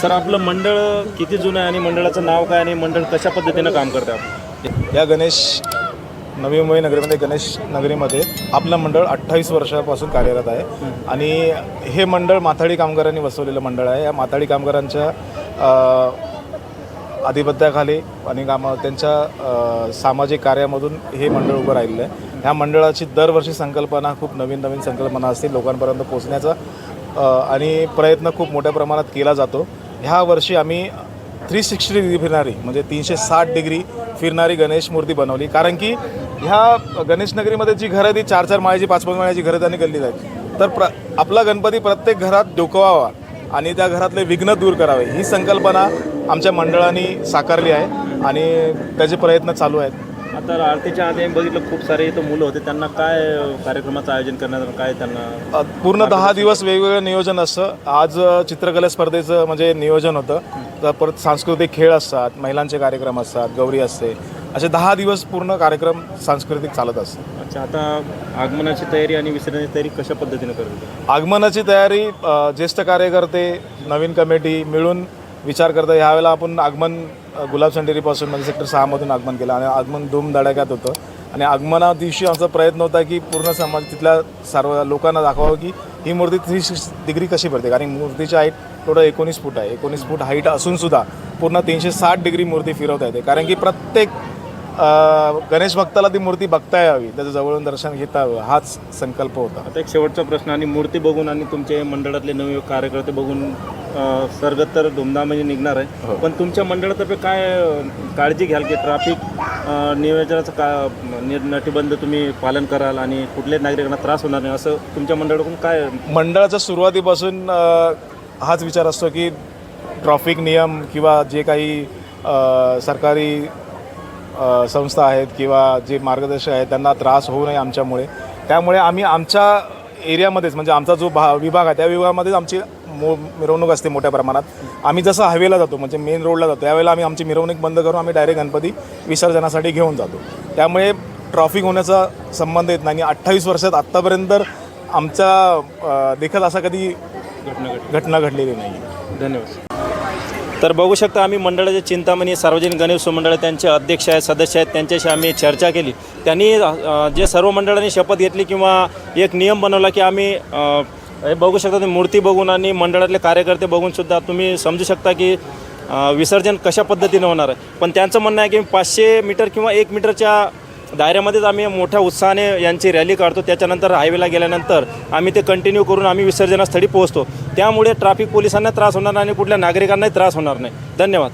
Sir आपलं मंडळ किती जुनं आहे आणि मंडळाचं नाव काय आणि मंडळ कशा पद्धतीनं काम करतं आपण? या गणेश नवी मुंबई नगरीमध्ये गणेश नगरीमध्ये आपलं मंडळ अठ्ठावीस वर्षापासून कार्यरत आहे. आणि हे मंडळ माथाडी कामगारांनी वसवलेलं मंडळ आहे. या माथाडी कामगारांच्या आधिपत्याखाली आणि काम त्यांच्या सामाजिक कार्यामधून हे मंडळ उभं राहिलेलं आहे. ह्या मंडळाची दरवर्षी संकल्पना खूप नवीन नवीन संकल्पना असते. लोकांपर्यंत पोचण्याचा आणि प्रयत्न खूप मोठ्या प्रमाणात केला जातो. ह्या वर्षी आम्ही थ्री सिक्स्टी डिग्री फिरणारी म्हणजे तीनशे साठ डिग्री फिरणारी गणेश मूर्ती बनवली. कारण की ह्या गणेशनगरीमध्ये जी घरं ती चार चार माळ्याची पाच पाच माळ्याची घरं त्यांनी गल्ली आहेत. तर प्र आपला गणपती प्रत्येक घरात डोकवावा आणि त्या घरातले विघ्न दूर करावे. ही संकल्पना आमच्या मंडळाने साकारली आहे आणि त्याचे प्रयत्न चालू आहेत. आता आरतीच्या आधी आम्ही बघितलं खूप सारे इथं मुलं होते. त्यांना काय कार्यक्रमाचं आयोजन करण्यात काय त्यांना? पूर्ण दहा दिवस वेगवेगळं नियोजन असतं. आज चित्रकला स्पर्धेचं म्हणजे नियोजन होतं. तर परत सांस्कृतिक खेळ असतात महिलांचे कार्यक्रम असतात गौरी असते. असे दहा दिवस पूर्ण कार्यक्रम सांस्कृतिक चालत असतात अच्छा आता आगमनाची तयारी आणि विसर्जनाची तयारी कशा पद्धतीनं करत आगमनाची तयारी ज्येष्ठ कार्यकर्ते नवीन कमिटी मिळून विचार करता ह्यावेळेला आपण आगमन गुलाब संडेरीपासून म्हणजे सेक्टर सहामधून आगमन केलं आणि आगमन धूम धडाक्यात होतं. आणि आगमना दिवशी आमचा प्रयत्न होता की पूर्ण समाज तिथल्या सर्व लोकांना दाखवावं की ही मूर्ती थ्री सिक्स डिग्री कशी पडते. कारण मूर्तीची हाईट टोटल एकोणीस फूट आहे. एकोणीस फूट हाईट असूनसुद्धा पूर्ण तीनशे साठ डिग्री मूर्ती फिरवता येते. कारण की प्रत्येक गणेश भक्ताला ती मूर्ती बघता यावी त्याचं जवळून दर्शन घेता यावं हाच संकल्प होता. आता एक शेवटचा प्रश्न आणि मूर्ती बघून आणि तुमचे मंडळातले नवे कार्यकर्ते बघून अं, सरगत तर धुमधामाने निघणार आहे. पण तुमच्या मंडळातर्फे काय अं, काळजी घ्याल की ट्रॅफिक नियोजनाचं का नि- नटीबंध तुम्ही पालन कराल आणि कुठल्याच नागरिकांना त्रास होणार नाही असं तुमच्या मंडळाकडून काय? मंडळाच्या सुरुवातीपासून अ, हाच विचार असतो की ट्रॉफिक नियम किंवा जे काही अ, सरकारी संस्था आहेत किंवा जे मार्गदर्शक आहेत त्यांना त्रास होऊ नये आमच्यामुळे. त्यामुळे आम्ही आमच्या एरियामध्येच म्हणजे आमचा जो भा विभाग आहे त्या विभागामध्येच आमची मो मिरवणूक असते मोठ्या प्रमाणात. आम्ही जसं हवेला जातो म्हणजे मेन रोडला जातो त्यावेळेला आम्ही आमची मिरवणूक बंद करून आम्ही डायरेक्ट गणपती विसर्जनासाठी घेऊन जातो. त्यामुळे ट्रॉफिक होण्याचा संबंध येत नाही आणि अठ्ठावीस वर्षात आत्तापर्यंत अ, देखत असा कधी घटना घडलेली नाही धन्यवाद. तर बघू शकता आम्ही मंडळाचे चिंतामणी सार्वजनिक गणेश मंडळ त्यांचे अध्यक्ष आहेत सदस्य आहेत त्यांच्याशी आम्ही चर्चा केली. त्यांनी जे सर्व मंडळांनी शपथ घेतली किंवा एक नियम बनवला की आम्ही हे बघू शकता तुम्ही मूर्ती बघून आणि मंडळातले कार्यकर्ते बघूनसुद्धा तुम्ही समजू शकता की विसर्जन कशा पद्धतीने होणार आहे. पण त्यांचं म्हणणं आहे की पाचशे मीटर किंवा एक मीटरच्या दायऱ्यामध्येच आम्ही मोठ्या उत्साहाने यांची रॅली काढतो. त्याच्यानंतर हायवेला गेल्यानंतर आम्ही ते कंटिन्यू करून आम्ही विसर्जनास्थळी पोहोचतो. त्यामुळे ट्रॅफिक पोलिसांना त्रास होणार नाही आणि कुठल्या नागरिकांनाही त्रास होणार नाही. धन्यवाद.